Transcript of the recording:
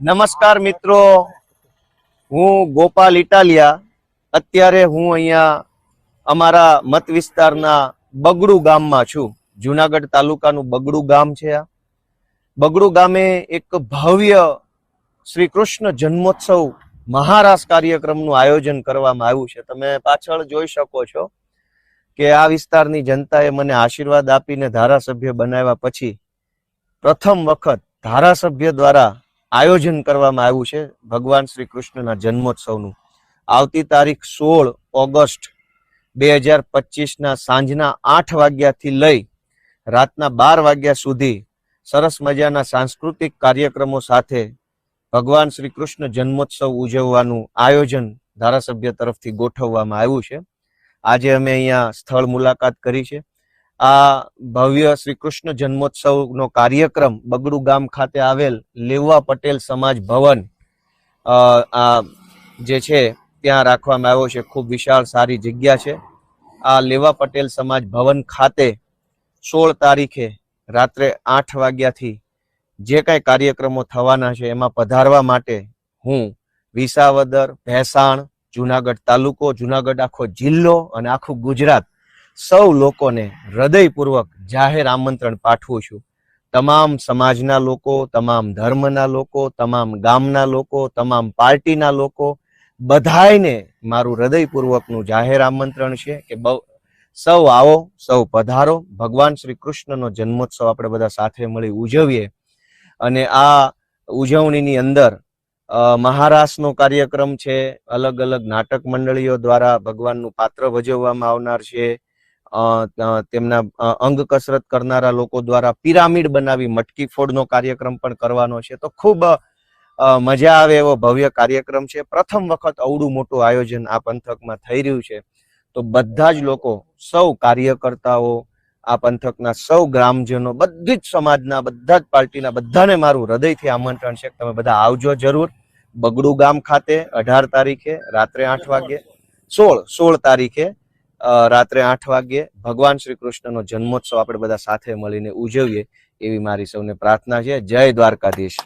નમસ્કાર મિત્રો. હું ગોપાલ ઇટાલિયા. અત્યારે હું અહીંયા અમારા મત વિસ્તારના બગડુ ગામમાં છું. જુનાગઢ તાલુકાનું બગડુ ગામ છે આ. બગડુ ગામે એક ભવ્ય શ્રી કૃષ્ણ જન્મોત્સવ મહારાસ કાર્યક્રમનું આયોજન કરવામાં આવ્યું છે. તમે પાછળ જોઈ શકો છો કે આ વિસ્તારની જનતાએ મને આશીર્વાદ આપીને ધારાસભ્ય બનાવ્યા પછી પ્રથમ વખત ધારાસભ્ય દ્વારા આયોજન કરવામાં આવ્યું છે. ભગવાન શ્રી કૃષ્ણના જન્મોત્સવનું. આવતી તારીખ સોળ ઓગસ્ટ બે હજાર પચીસના સાંજના આઠ વાગ્યાથી લઈ રાતના બાર વાગ્યા સુધી સરસ મજાના સાંસ્કૃતિક કાર્યક્રમો સાથે ભગવાન શ્રી કૃષ્ણ જન્મોત્સવ ઉજવવાનું આયોજન ધારાસભ્ય તરફથી ગોઠવવામાં આવ્યું છે. આજે અમે અહીંયા સ્થળ મુલાકાત કરી છે. આ ભવ્ય શ્રી કૃષ્ણ જન્મોત્સવનો કાર્યક્રમ બગડુ ગામ ખાતે આવેલ લેવા પટેલ સમાજ ભવન આ જે છે ત્યાં રાખવામાં આવ્યો છે. ખૂબ વિશાળ સારી જગ્યા છે. આ લેવા પટેલ સમાજ ભવન ખાતે સોળ તારીખે રાત્રે આઠ વાગ્યાથી જે કાંઈ કાર્યક્રમો થવાના છે એમાં પધારવા માટે હું વિસાવદર, ભેસાણ, જુનાગઢ તાલુકો, જુનાગઢ આખો જિલ્લો અને આખું ગુજરાત સૌ લોકોને હૃદયપૂર્વક જાહેર આમંત્રણ પાઠવું છું. તમામ સમાજના લોકો, તમામ ધર્મના લોકો, તમામ ગામના લોકો, તમામ પાર્ટીના લોકો, બધાયને મારું હૃદયપૂર્વકનું જાહેર આમંત્રણ છે કે બહુ સૌ આવો, સૌ પધારો. ભગવાન શ્રી કૃષ્ણનો જન્મોત્સવ આપણે બધા સાથે મળી ઉજવીએ. અને આ ઉજવણીની અંદર મહારાસનો કાર્યક્રમ છે અલગ અલગ નાટક મંડળીઓ દ્વારા ભગવાનનું પાત્ર ભજવવામાં આવનાર છે. તેમના અંગ કસરત કરનારા લોકો દ્વારા પિરામિડ બનાવી મટકી ફોડનો કાર્યક્રમ પણ કરવાનો છે. તો ખૂબ મજા આવે એવો ભવ્ય કાર્યક્રમ છે. પ્રથમ વખત અવડું મોટું આયોજન આ પંથકમાં થઈ રહ્યું છે. તો બધા જ લોકો, સૌ કાર્યકર્તાઓ, આ પંથકના સૌ ગ્રામજનો, બધી જ સમાજના, બધા જ પાર્ટીના, બધાને મારું હૃદયથી આમંત્રણ છે તમે બધા આવજો જરૂર. બગડુ ગામ ખાતે અઢાર તારીખે, રાત્રે આઠ વાગે સોળ સોળ તારીખે રાત્રે આઠ વાગ્યે ભગવાન શ્રી કૃષ્ણનો જન્મોત્સવ આપણે બધા સાથે મળીને ઉજવીએ એવી મારી સૌને પ્રાર્થના છે. જય દ્વારકાધીશ.